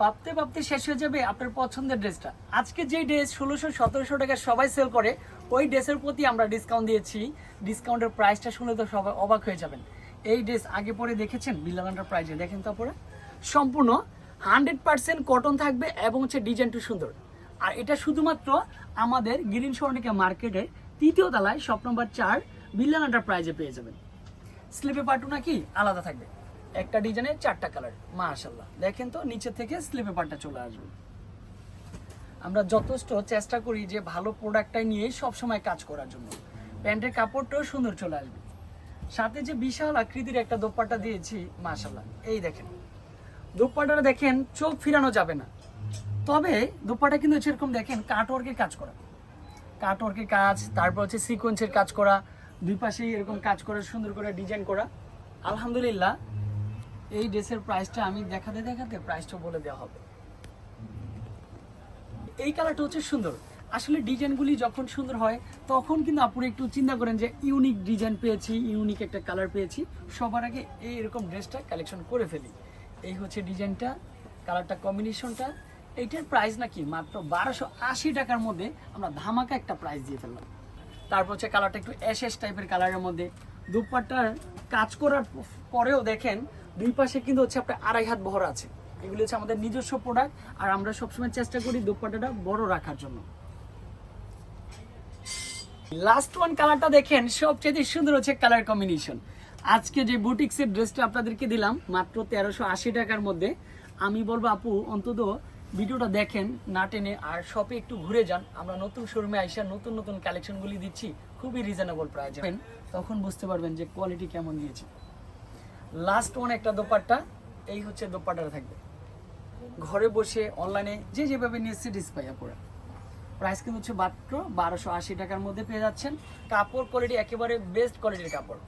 ভাবতে ভাবতে শেষ হয়ে যাবে আপনার পছন্দের ড্রেসটা। আজকে যে ড্রেস ষোলোশো, সতেরোশো টাকা সবাই সেল করে, ওই ড্রেসের প্রতি আমরা ডিসকাউন্ট দিয়েছি। ডিসকাউন্টের প্রাইসটা শুনে তো সবাই অবাক হয়ে যাবেন। এই ড্রেস আগে পরে দেখেছেন? বিল্লালান্ডার প্রাইজে দেখেন তো পরে সম্পূর্ণ হান্ড্রেড পার্সেন্ট কটন থাকবে এবং হচ্ছে ডিজাইনটা সুন্দর। আর এটা শুধুমাত্র আমাদের গ্রিন স্বর্ণিকা মার্কেটের তৃতীয় তলায় শপ নম্বর চার বিল্লালান্ডার প্রাইজে পেয়ে যাবেন। স্লিপে পাটু নাকি আলাদা থাকবে। একটা ডিজাইনের চারটা কালার মাশাল্লাহ দেখেন তো, নিচে থেকে স্লিপে পাটটা চলে আসবে। আমরা যথেষ্ট চেষ্টা করি যে ভালো প্রোডাক্টটাই নিয়ে সবসময় কাজ করার জন্য। প্যান্টের কাপড়টাও সুন্দর চলে আসবে। সাথে যে বিশাল আকৃতির একটা দোপাট্টা দিয়েছি মাশাল্লাহ এই দেখেন, দোপাট্টাটা দেখেন, চোখ ফিরানো যাবে না। তবে দোপাট্টা কিন্তু সেরকম দেখেন কাটওয়ার্কের কাজ করা। কাটওয়ার্কের কাজ, তারপর হচ্ছে সিকোয়েন্সের কাজ করা, দুই পাশেই এরকম কাজ করে, সুন্দর করে ডিজাইন করা। আলহামদুলিল্লাহ এই ড্রেসের প্রাইসটা আমি দেখাতে দেখাতে প্রাইসটা বলে দেওয়া হবে। এই কালারটা হচ্ছে সুন্দর। আসলে ডিজাইনগুলি যখন সুন্দর হয়, তখন কিন্তু আপনি একটু চিন্তা করেন যে ইউনিক ডিজাইন পেয়েছি ইউনিক একটা কালার পেয়েছি, সবার আগে এই এরকম ড্রেসটা কালেকশন করে ফেলি। এই হচ্ছে ডিজাইনটা কালারটা কম্বিনেশনটা এইটার প্রাইস নাকি মাত্র বারোশো আশি টাকার মধ্যে আমরা ধামাকা একটা প্রাইস দিয়ে ফেললাম। তারপর হচ্ছে কালারটা একটু এস টাইপের কালারের মধ্যে। দুপাট্টার কাজ করার পরেও দেখেন দুই পাশে কিন্তু হচ্ছে আপনার আড়াই হাত বহর আছে। এগুলো হচ্ছে আমাদের নিজস্ব প্রোডাক্ট আর আমরা সবসময় চেষ্টা করি দুপাট্টাটা বড় রাখার জন্য। লাস্ট ওয়ান কালারটা দেখেন, সবচেয়ে সুন্দর হচ্ছে কালার কম্বিনেশন আজকে যে বুটিক্সের ড্রেসটা আপনাদেরকে দিলাম, মাত্র তেরোশো আশি টাকার মধ্যে। আমি বলব আপু, অন্তত ভিডিওটা দেখেন, না টেনে, আর শপে একটু ঘুরে যান। আমরা নতুন শোরুমে আইসা নতুন নতুন কালেকশনগুলি দিচ্ছি, খুবই রিজনেবল প্রাইস তখন বুঝতে পারবেন যে কোয়ালিটি কেমন দিয়েছি। লাস্ট ওয়ান একটা দোপাট্টা, এই হচ্ছে দোপাট্টাটা থাকবে। ঘরে বসে অনলাইনে যে যেভাবে নিয়েছি ডিসপ্লাই পড়া প্রাইস কিন্তু হচ্ছে মাত্র বারোশো আশি টাকার মধ্যে পেয়ে যাচ্ছেন। কাপড় কোয়ালিটি একেবারে বেস্ট কোয়ালিটির কাপড়।